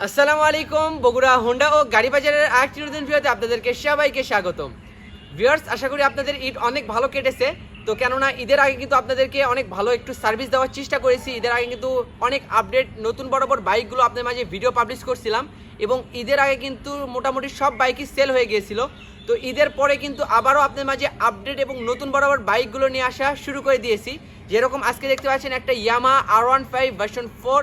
আসসালামু আলাইকুম, বগুড়া, হোন্ডা ও গাড়ি বাজারের আরেকটি নতুন ভিডিওতে আপনাদেরকে সবাইকে স্বাগতম। ভিউয়ার্স, আশা করি আপনাদের ঈদ অনেক ভালো কেটেছে। তো কেননা, ঈদের আগে কিন্তু আপনাদেরকে অনেক ভালো একটু সার্ভিস দেওয়ার চেষ্টা করেছি। ঈদের আগে কিন্তু অনেক আপডেট, নতুন বড় বড় বাইকগুলো আপনাদের মাঝে ভিডিও পাবলিশ করছিলাম। এবং ঈদের আগে কিন্তু মোটামুটি সব বাইকই সেল হয়ে গিয়েছিল। তো ঈদের পরে কিন্তু আবারও আপনাদের মাঝে আপডেট এবং নতুন বড় বড় বাইকগুলো নিয়ে আসা শুরু করে দিয়েছি। যেরকম আজকে দেখতে পাচ্ছেন একটা Yamaha R one five version four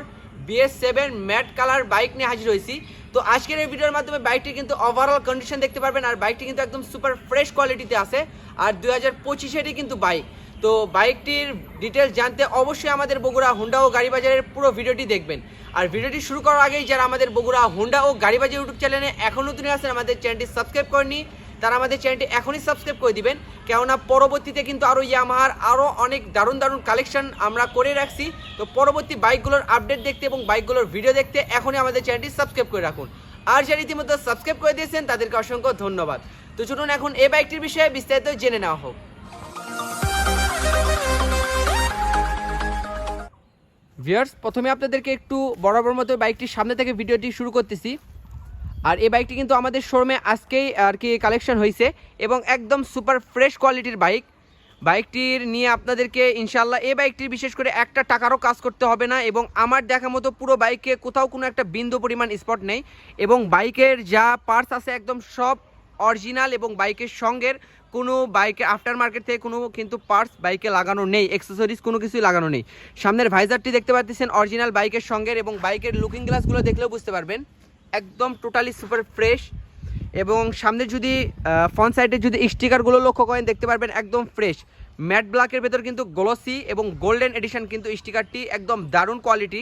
BS seven matte colour bike নিয়ে হাজির হয়েছি। তো আজকের এই ভিডিওর মাধ্যমে বাইকটি কিন্তু ওভারঅল কন্ডিশন দেখতে পারবেন আর বাইকটি কিন্তু একদম সুপার ফ্রেশ কোয়ালিটিতে আছে। আর দুই হাজার পঁচিশেরই কিন্তু বাইক তো বাইকটির ডিটেলস জানতে অবশ্যই আমাদের বগুড়া হুন্ডা ও গাড়ি বাজারের পুরো ভিডিওটি দেখবেন। আর ভিডিওটি শুরু করার আগেই যারা আমাদের বগুড়া হুন্ডা ও গাড়ি বাজার ইউটিউব চ্যানেলে এখনও নতুন আছেন, আমাদের চ্যানেলটি সাবস্ক্রাইব করেনি তারা আমাদের চ্যানেলটি এখনই সাবস্ক্রাইব করে দিবেন। কেননা পরবর্তীতে কিন্তু আরও ইয়ামাহার আরও অনেক দারুণ দারুণ কালেকশন আমরা করে রাখছি। তো পরবর্তী বাইকগুলোর আপডেট দেখতে এবং বাইকগুলোর ভিডিও দেখতে এখনই আমাদের চ্যানেলটি সাবস্ক্রাইব করে রাখুন। আর যারা ইতিমধ্যে সাবস্ক্রাইব করে দিয়েছেন, তাদেরকে অসংখ্য ধন্যবাদ। তো চলুন এখন এই বাইকটির বিষয়ে বিস্তারিত জেনে নেওয়া হোক। ভিউয়ার্স প্রথমে আপনাদেরকে একটু বরাবর মতো বাইকটির সামনে থেকে ভিডিওটি শুরু করতেছি। আর এই বাইকটি কিন্তু আমাদের শোরুমে আজকেই আর কি কালেকশন হয়েছে এবং একদম সুপার ফ্রেশ কোয়ালিটির বাইক বাইকটির নিয়ে আপনাদেরকে ইনশাল্লাহ এই বাইকটির বিশেষ করে একটা টাকারও কাজ করতে হবে না এবং আমার দেখা মতো পুরো বাইকে কোথাও কোনো একটা বিন্দু পরিমাণ স্পট নেই এবং বাইকের যা পার্টস আছে একদম সব অরিজিনাল এবং বাইকের সঙ্গের কোনো বাইকে আফটার মার্কেট থেকে কোনো কিন্তু পার্টস বাইকে লাগানো নেই অ্যাক্সেসরিজ কোনো কিছুই লাগানো নেই। সামনের ভাইজারটি দেখতে পাচ্ছেন অরিজিনাল বাইকের সঙ্গের এবং বাইকের লুকিং গ্লাসগুলো দেখলেও বুঝতে পারবেন। একদম টোটালি সুপার ফ্রেশ এবং সামনে যদি ফ্রন্ট সাইডে যদি স্টিকারগুলো লক্ষ্য করেন, দেখতে পারবেন একদম ফ্রেশ ম্যাট ব্ল্যাকের ভেতর কিন্তু গ্লসি এবং গোল্ডেন এডিশন কিন্তু স্টিকারটি একদম দারুণ কোয়ালিটি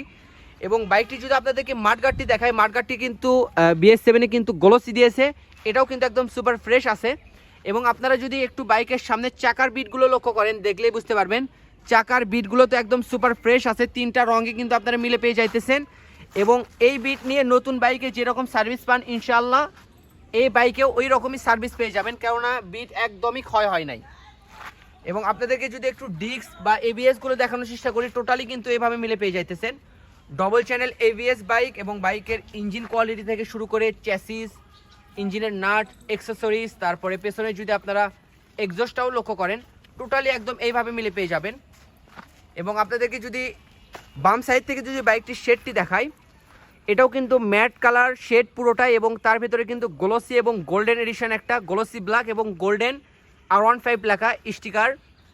এবং বাইকটি যদি আপনাদেরকে মাঠগাটটি দেখায় মাঠগাটটি কিন্তু বিএস সেভেনে কিন্তু গ্লসি দিয়েছে। এটাও কিন্তু একদম সুপার ফ্রেশ আছে। এবং আপনারা যদি একটু বাইকের সামনে চাকার বিটগুলো লক্ষ্য করেন, দেখলেই বুঝতে পারবেন, চাকার বিটগুলো তো একদম সুপার ফ্রেশ আছে। তিনটা রঙে কিন্তু আপনারা মিলে পেয়ে যাইতেছেন। এবং এই বিট নিয়ে নতুন বাইকে যেরকম সার্ভিস পান ইনশাল্লাহ এই বাইকেও ওই রকমই সার্ভিস পেয়ে যাবেন, কেননা বিট একদমই ক্ষয় হয় নাই। এবং আপনাদেরকে যদি একটু ডিস্ক বা এবিএসগুলো দেখানোর চেষ্টা করি টোটালি কিন্তু এভাবে মিলে পেয়ে যাইতেছেন। ডবল চ্যানেল এবিএস বাইক এবং বাইকের ইঞ্জিন কোয়ালিটি থেকে শুরু করে চ্যাসিস ইঞ্জিনের নাট এক্সেসরিজ তারপরে পেছনে যদি আপনারা এক্সস্টটাও লক্ষ্য করেন টোটালি একদম এইভাবে মিলে পেয়ে যাবেন। এবং আপনাদেরকে যদি বাম সাইড থেকে যদি বাইকটির শেডটি দেখাই এটাও কিন্তু ম্যাট কালার, শেড পুরোটাই এবং তার ভিতরে কিন্তু গ্লোসি এবং গোল্ডেন এডিশন একটা গ্লোসি ব্ল্যাক এবং গোল্ডেন আর ওয়ান ফাইভ লেখা স্টিকার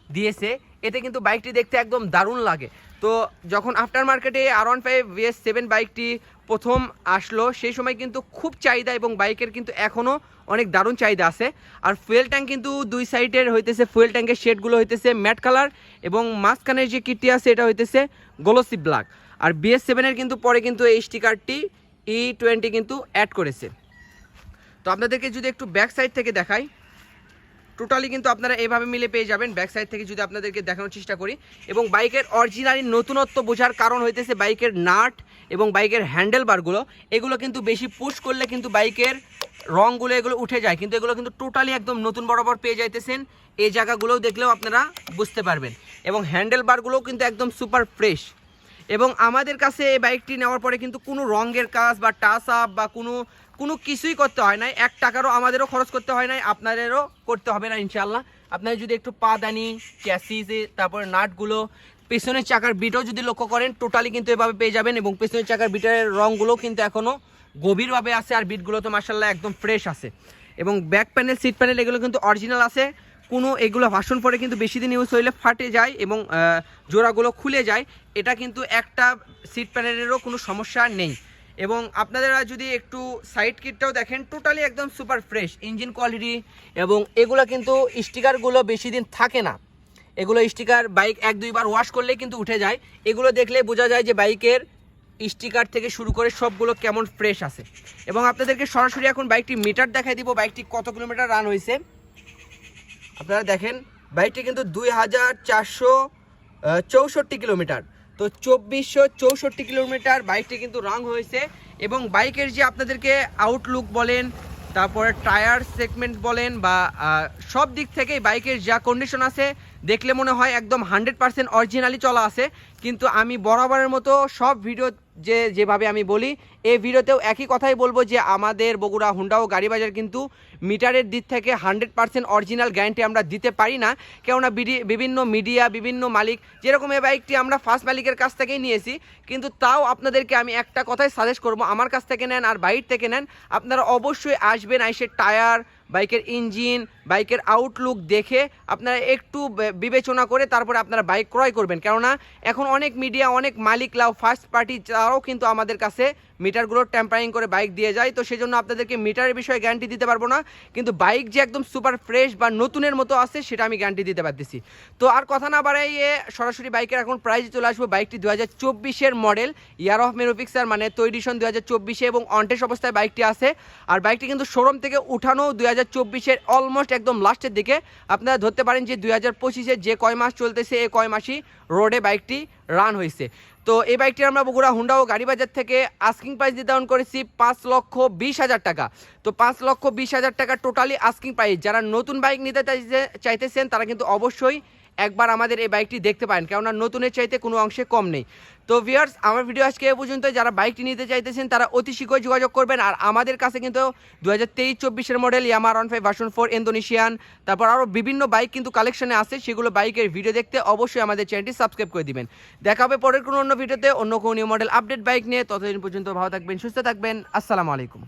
দিয়েছে। এতে কিন্তু বাইকটি দেখতে একদম দারুণ লাগে। তো যখন আফটার মার্কেটে R one five VS seven বাইকটি প্রথম আসলো, সেই সময় কিন্তু খুব চাহিদা এবং বাইকের কিন্তু এখনও অনেক দারুণ চাহিদা আছে। আর ফুয়েল ট্যাঙ্ক কিন্তু দুই সাইডের হইতেছে ফুয়েল ট্যাঙ্কের শেডগুলো হইতেছে ম্যাট কালার এবং মাঝখানের যে কিটটি আছে, এটা হইতেছে গোলসি ব্ল্যাক আর বিএস সেভেনের কিন্তু পরে কিন্তু এই স্টিকারটি ই টোয়েন্টি কিন্তু অ্যাড করেছে। তো আপনাদেরকে যদি একটু ব্যাক সাইড থেকে দেখাই টোটালি কিন্তু আপনারা এইভাবে মিলে পেয়ে যাবেন ব্যাক সাইড থেকে যদি আপনাদেরকে দেখানোর চেষ্টা করি। এবং বাইকের অরিজিনালি নতুনত্ব বোঝার কারণ হইতেছে বাইকের নাট এবং বাইকের হ্যান্ডেল বারগুলো এগুলো কিন্তু বেশি পুশ করলে কিন্তু বাইকের রঙগুলো এগুলো উঠে যায়। কিন্তু এগুলো কিন্তু টোটালি একদম নতুন বরাবর পেয়ে যাইতেছেন। এই জায়গাগুলোও দেখলেও আপনারা বুঝতে পারবেন। এবং হ্যান্ডেল বারগুলোও কিন্তু একদম সুপার ফ্রেশ এবং আমাদের কাছে এই বাইকটি নেওয়ার পরে কিন্তু কোনো রঙের কাজ বা টাচ আপ বা কোনো কোনো কিছুই করতে হয় নাই। এক টাকারও আমাদেরও খরচ করতে হয় নাই, আপনাদেরও করতে হবে না ইনশাল্লাহ আপনারা যদি একটু পা পাদানি ক্যাসিসে তারপরে নাটগুলো, পেছনের চাকার বিটও যদি লক্ষ্য করেন টোটালি কিন্তু এভাবে পেয়ে যাবেন এবং পেছনের চাকার বিটের রঙগুলো কিন্তু এখনও গভীরভাবে আছে আর বিটগুলো তো মার্শাল্লাহ একদম ফ্রেশ আছে। এবং ব্যাক প্যানেল সিট প্যানেল এগুলো কিন্তু অরিজিনাল আছে। কোনো এগুলো ভাষণ পরে কিন্তু বেশি দিন ইউজ হইলে ফাটে যায় এবং জোড়াগুলো খুলে যায়। এটা কিন্তু একটা সিট প্যানেলেরও কোনো সমস্যা নেই। এবং আপনারা যদি একটু সাইড কিটটাও দেখেন টোটালি একদম সুপার ফ্রেশ ইঞ্জিন কোয়ালিটি এবং এগুলো কিন্তু স্টিকারগুলো বেশি দিন থাকে না। এগুলো স্টিকার বাইক এক, দুইবার ওয়াশ করলেই কিন্তু উঠে যায়। এগুলো দেখলে বোঝা যায় যে বাইকের স্টিকার থেকে শুরু করে সবগুলো কেমন ফ্রেশ আছে। এবং আপনাদেরকে সরাসরি এখন বাইকটি মিটার দেখাই দিব। বাইকটি কত কিলোমিটার রান হয়েছে আপনারা দেখেন, বাইকটি কিন্তু দুই হাজার চারশো চৌষট্টি কিলোমিটার। তো চব্বিশশো চৌষট্টি কিলোমিটার বাইকটি কিন্তু রং হয়েছে এবং বাইকের যে আপনাদেরকে আউটলুক বলেন, তারপরে টায়ার সেগমেন্ট বলেন বা সব দিক থেকেই বাইকের যা কন্ডিশন আছে দেখলে মনে হয় একদম হান্ড্রেড পার্সেন্ট অরিজিনালি চলা আছে, কিন্তু আমি বরাবরের মতো সব ভিডিও যে, যেভাবে আমি বলি, এই ভিডিওতেও একই কথাই বলব যে আমাদের বগুড়া হুন্ডা ও গাড়ি বাজার কিন্তু মিটারের দিক থেকে হান্ড্রেড পার্সেন্ট অরিজিনাল গ্যারান্টি আমরা দিতে পারি না, কেননা বিভিন্ন মিডিয়া বিভিন্ন মালিক, যেরকম এই বাইকটি আমরা ফার্স্ট মালিকের কাছ থেকেই নিয়েছি, কিন্তু তাও আপনাদেরকে আমি একটা কথাই সাজেস্ট করব, আমার কাছ থেকে নেন আর বাইর থেকে নেন, আপনারা অবশ্যই আসবেন, আইসে টায়ার বাইকের ইঞ্জিন, বাইকের আউটলুক দেখে আপনারা একটু বিবেচনা করে তারপরে আপনারা বাইক ক্রয় করবেন। কেননা এখন অনেক মিডিয়া অনেক মালিক লাও ফার্স্ট পার্টি তারাও কিন্তু আমাদের কাছে মিটারগুলো টেম্পারিং করে বাইক দিয়ে যায়। তো সেজন্য আপনাদেরকে মিটারের বিষয়ে গ্যারান্টি দিতে পারব না। কিন্তু বাইক যে একদম সুপার ফ্রেশ বা নতুনের মতো আছে, সেটা আমি গ্যারান্টি দিতে পারতেছি। তো আর কথা না বাড়াইয়ে সরাসরি বাইকের এখন প্রাইজে চলে আসব বাইকটি দু হাজার চব্বিশের মডেল ইয়ার অফ মেরোপিক্সার মানে তৈরিশন দু হাজার চব্বিশে এবং অনটেস অবস্থায় বাইকটি আছে। আর বাইকটি কিন্তু শোরুম থেকে উঠানো দুই হাজার চব্বিশের অলমোস্ট একদম লাস্টের দিকে। আপনারা ধরতে পারেন যে দুই হাজার পঁচিশে যে কয় মাস চলতেছে, এ কয় মাসই রোডে বাইকটি রান হয়েছে। তো এই বাইকটি আমরা বগুড়া, হুন্ডা ও গাড়ি বাজার থেকে আস্কিং প্রাইস নির্ধারণ করেছি পাঁচ লক্ষ বিশ হাজার টাকা। তো পাঁচ লক্ষ বিশ হাজার টাকা টোটালি আস্কিং প্রাইস যারা নতুন বাইক নিতে চাইতেছেন তারা কিন্তু অবশ্যই একবার আমাদের এই বাইকটি দেখতে পারেন, কেননা নতুনের চাইতে কোনো অংশে কম নেই। তো ভিউয়ার্স আমার ভিডিও আজকে এ পর্যন্ত, যারা বাইকটি নিতে চাইতেছেন, তারা অতি শীঘ্রই যোগাযোগ করবেন। আর আমাদের কাছে কিন্তু দু হাজার তেইশ চব্বিশের model ইয়ামার one five version four Indonesian তারপর আরও বিভিন্ন বাইক কিন্তু কালেকশনে আছে, সেগুলো বাইকের ভিডিও দেখতে অবশ্যই আমাদের চ্যানেলটি সাবস্ক্রাইব করে দিবেন। দেখা হবে পরের কোনো অন্য ভিডিওতে অন্য কোনো নিউ মডেল আপডেট বাইক নিয়ে। ততদিন পর্যন্ত ভালো থাকবেন, সুস্থ থাকবেন। আসসালামু আলাইকুম।